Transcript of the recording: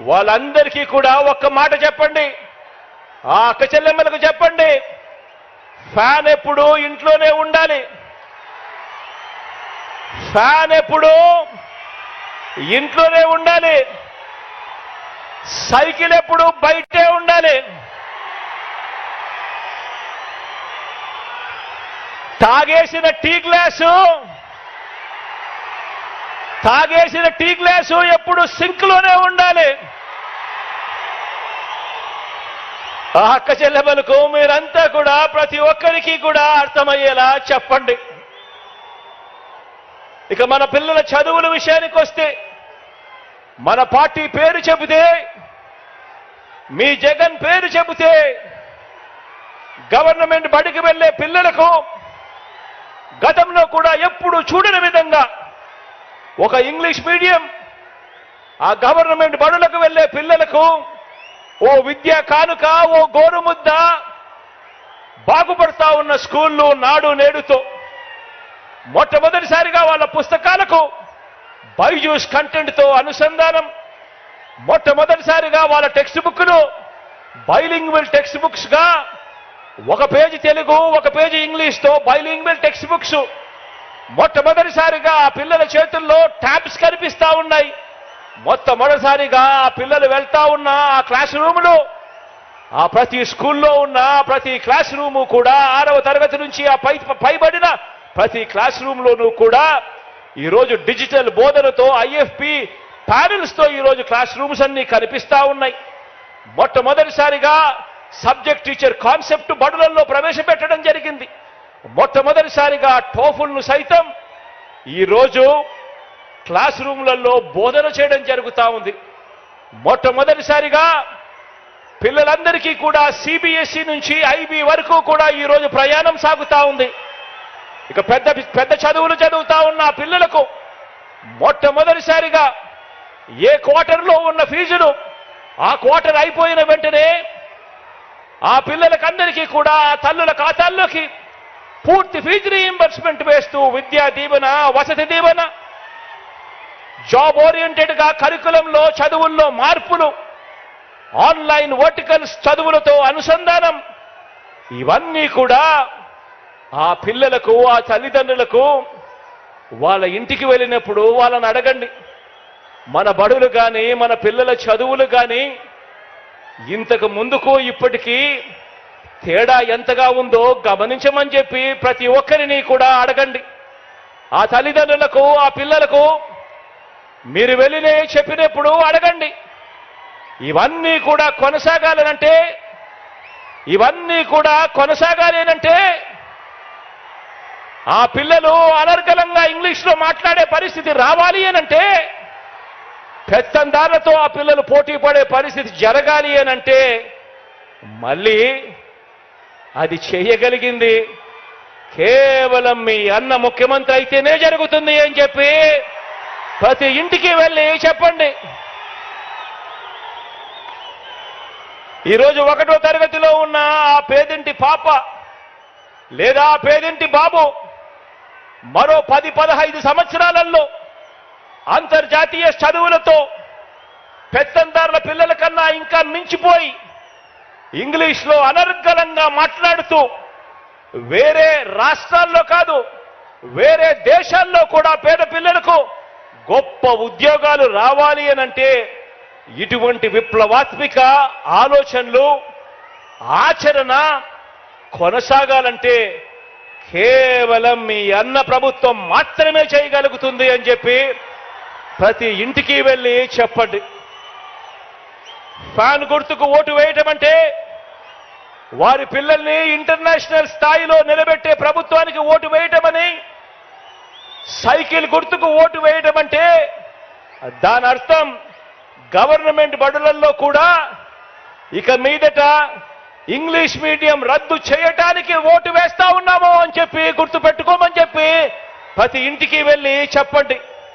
వాళ్ళందరికీ కూడా ఒక్క మాట చెప్పండి. ఆ అక్క చెల్లెమ్మలకు చెప్పండి. ఫ్యాన్ ఎప్పుడు ఇంట్లోనే ఉండాలి. ఫ్యాన్ ఎప్పుడు ఇంట్లోనే ఉండాలి. సైకిల్ ఎప్పుడు బయటే ఉండాలి. తాగేసిన టీ గ్లాసు తాగేసిన టీ గ్లాసు ఎప్పుడు సింక్లోనే ఉండాలి. ఆ అక్క చెల్లెమలకు మీరంతా కూడా ప్రతి ఒక్కరికి కూడా అర్థమయ్యేలా చెప్పండి. ఇక మన పిల్లల చదువుల విషయానికి వస్తే మన పార్టీ పేరు చెబితే మీ జగన్ పేరు చెబితే గవర్నమెంట్ బడికి వెళ్ళే పిల్లలకు గతంలో కూడా ఎప్పుడు చూడని విధంగా ఒక ఇంగ్లీష్ మీడియం. ఆ గవర్నమెంట్ బడులకు వెళ్ళే పిల్లలకు ఓ విద్యా కానుక ఓ గోరుముద్ద బాగుపడతా ఉన్న స్కూళ్ళు నాడు నేడుతో. మొట్టమొదటిసారిగా వాళ్ళ పుస్తకాలకు బైజూస్ కంటెంట్తో అనుసంధానం. మొట్టమొదటిసారిగా వాళ్ళ టెక్స్ట్ బుక్ను బైలింగ్వల్ టెక్స్ట్ బుక్స్గా ఒక పేజీ తెలుగు ఒక పేజీ ఇంగ్లీష్తో బైలింగ్వల్ టెక్స్ట్ బుక్స్ మొట్టమొదటిసారిగా ఆ పిల్లల చేతుల్లో ట్యాబ్స్ కనిపిస్తా ఉన్నాయి. మొట్టమొదటిసారిగా ఆ పిల్లలు వెళ్తా ఉన్న ఆ క్లాస్ రూములు ఆ ప్రతి స్కూల్లో ఉన్న ప్రతి క్లాస్ రూము కూడా ఆరవ తరగతి నుంచి ఆ పై పైబడిన ప్రతి క్లాస్ రూమ్లోనూ కూడా ఈరోజు డిజిటల్ బోధనతో ఐఎఫ్పి ప్యానెల్స్తో ఈరోజు క్లాస్ రూమ్స్ అన్నీ కనిపిస్తా ఉన్నాయి. మొట్టమొదటిసారిగా సబ్జెక్ట్ టీచర్ కాన్సెప్ట్ బడులలో ప్రవేశపెట్టడం జరిగింది. మొట్టమొదటిసారిగా టోఫుల్ను సైతం ఈరోజు క్లాస్ రూమ్లలో బోధన చేయడం జరుగుతూ ఉంది. మొట్టమొదటిసారిగా పిల్లలందరికీ కూడా సిబిఎస్ఈ నుంచి ఐబీ వరకు కూడా ఈరోజు ప్రయాణం సాగుతూ ఉంది. ఇక పెద్ద పెద్ద చదువులు చదువుతా ఉన్న పిల్లలకు మొట్టమొదటిసారిగా ఏ క్వార్టర్లో ఉన్న ఫీజులు ఆ క్వార్టర్ అయిపోయిన వెంటనే ఆ పిల్లలకందరికీ కూడా తల్లుల ఖాతాల్లోకి పూర్తి ఫీజు రీయింబర్స్మెంట్ వేస్తూ విద్యా దీవెన వసతి దీవెన. జాబ్ ఓరియంటెడ్గా కరికులంలో చదువుల్లో మార్పులు. ఆన్లైన్ వర్టికల్స్ చదువులతో అనుసంధానం. ఇవన్నీ కూడా ఆ పిల్లలకు ఆ తల్లిదండ్రులకు వాళ్ళ ఇంటికి వెళ్ళినప్పుడు వాళ్ళని అడగండి. మన బడులు కానీ మన పిల్లల చదువులు కానీ ఇంతకు ముందుకు ఇప్పటికీ తేడా ఎంతగా ఉందో గమనించమని చెప్పి ప్రతి ఒక్కరిని కూడా అడగండి. ఆ తల్లిదండ్రులకు ఆ పిల్లలకు మీరు వెళ్ళిన చెప్పినప్పుడు అడగండి. ఇవన్నీ కూడా కొనసాగాలనంటే ఇవన్నీ కూడా కొనసాగాలేనంటే ఆ పిల్లలు అనర్గలంగా ఇంగ్లీష్లో మాట్లాడే పరిస్థితి రావాలి అనంటే పెత్తందారులతో ఆ పిల్లలు పోటీ పడే పరిస్థితి జరగాలి అనంటే మళ్ళీ అది చేయగలిగింది. కేవలం మీ అన్న ముఖ్యమంత్రి అయితేనే జరుగుతుంది అని చెప్పి ప్రతి ఇంటికి వెళ్ళి చెప్పండి. ఈరోజు ఒకటో తరగతిలో ఉన్న ఆ పేదింటి పాప లేదా ఆ పేదింటి బాబు మరో పది పదహైదు సంవత్సరాలలో అంతర్జాతీయ చదువులతో పెత్తందారుల పిల్లల కన్నా ఇంకా మించిపోయి ఇంగ్లీష్లో అనర్గళంగా మాట్లాడుతూ వేరే రాష్ట్రాల్లో కాదు వేరే దేశాల్లో కూడా పేద పిల్లలకు గొప్ప ఉద్యోగాలు రావాలి అనంటే ఇటువంటి విప్లవాత్మిక ఆలోచనలు ఆచరణ కొనసాగాలంటే కేవలం మీ అన్న ప్రభుత్వం మాత్రమే చేయగలుగుతుంది అని చెప్పి ప్రతి ఇంటికి వెళ్ళి చెప్పండి. ఫ్యాన్ గుర్తుకు ఓటు వేయటం అంటే వారి పిల్లల్ని ఇంటర్నేషనల్ స్థాయిలో నిలబెట్టే ప్రభుత్వానికి ఓటు వేయటమని సైకిల్ గుర్తుకు ఓటు వేయటం అంటే దాని అర్థం గవర్నమెంట్ బడులలో కూడా ఇక మీదట ఇంగ్లీష్ మీడియం రద్దు చేయటానికి ఓటు వేస్తా ఉన్నాము అని చెప్పి గుర్తు పెట్టుకోమని చెప్పి ప్రతి ఇంటికి వెళ్ళి చెప్పండి.